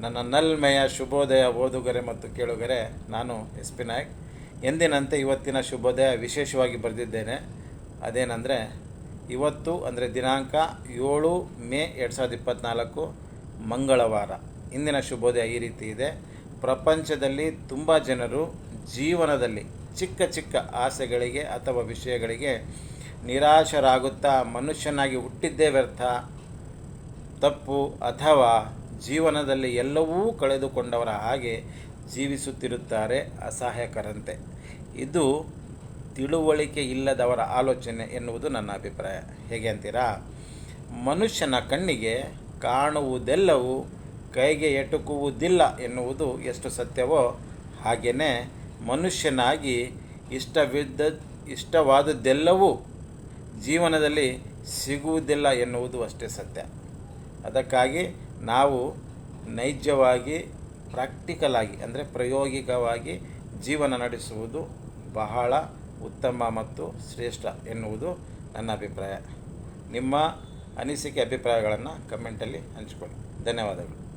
ನನ್ನ ನಲ್ಮೆಯ ಶುಭೋದಯ ಓದುಗರೆ ಮತ್ತು ಕೇಳುಗರೆ, ನಾನು ಎಸ್ ಪಿ ನಾಯಕ್. ಎಂದಿನಂತೆ ಇವತ್ತಿನ ಶುಭೋದಯ ವಿಶೇಷವಾಗಿ ಬರೆದಿದ್ದೇನೆ. ಅದೇನೆಂದರೆ, ಇವತ್ತು ಅಂದರೆ ದಿನಾಂಕ ಏಳು ಮೇ ಎರಡು ಸಾವಿರದ ಇಪ್ಪತ್ತ್ನಾಲ್ಕು ಮಂಗಳವಾರ. ಇಂದಿನ ಶುಭೋದಯ ಈ ರೀತಿ ಇದೆ. ಪ್ರಪಂಚದಲ್ಲಿ ತುಂಬ ಜನರು ಜೀವನದಲ್ಲಿ ಚಿಕ್ಕ ಚಿಕ್ಕ ಆಸೆಗಳಿಗೆ ಅಥವಾ ವಿಷಯಗಳಿಗೆ ನಿರಾಶರಾಗುತ್ತಾ ಮನುಷ್ಯನಾಗಿ ಹುಟ್ಟಿದ್ದೇ ವ್ಯರ್ಥ, ತಪ್ಪು ಅಥವಾ ಜೀವನದಲ್ಲಿ ಎಲ್ಲವೂ ಕಳೆದುಕೊಂಡವರ ಹಾಗೆ ಜೀವಿಸುತ್ತಿರುತ್ತಾರೆ ಅಸಹಾಯಕರಂತೆ. ಇದು ತಿಳುವಳಿಕೆ ಇಲ್ಲದವರ ಆಲೋಚನೆ ಎನ್ನುವುದು ನನ್ನ ಅಭಿಪ್ರಾಯ. ಹೇಗೆ ಅಂತೀರಾ? ಮನುಷ್ಯನ ಕಣ್ಣಿಗೆ ಕಾಣುವುದೆಲ್ಲವೂ, ಕೈಗೆ ಎಟುಕುವುದಿಲ್ಲ ಎನ್ನುವುದು ಎಷ್ಟು ಸತ್ಯವೋ ಹಾಗೆಯೇ ಮನುಷ್ಯನಾಗಿ ಇಷ್ಟವಿದ್ದ ಇಷ್ಟವಾದದ್ದೆಲ್ಲವೂ ಜೀವನದಲ್ಲಿ ಸಿಗುವುದಿಲ್ಲ ಎನ್ನುವುದು ಅಷ್ಟೇ ಸತ್ಯ. ಅದಕ್ಕಾಗಿ ನಾವು ನೈಜವಾಗಿ ಪ್ರಾಕ್ಟಿಕಲ್ ಆಗಿ ಅಂದರೆ ಪ್ರಾಯೋಗಿಕವಾಗಿ ಜೀವನ ನಡೆಸುವುದು ಬಹಳ ಉತ್ತಮ ಮತ್ತು ಶ್ರೇಷ್ಠ ಎನ್ನುವುದು ನನ್ನ ಅಭಿಪ್ರಾಯ. ನಿಮ್ಮ ಅನಿಸಿಕೆ, ಅಭಿಪ್ರಾಯಗಳನ್ನು ಕಮೆಂಟಲ್ಲಿ ಹಂಚಿಕೊಳ್ಳಿ. ಧನ್ಯವಾದಗಳು.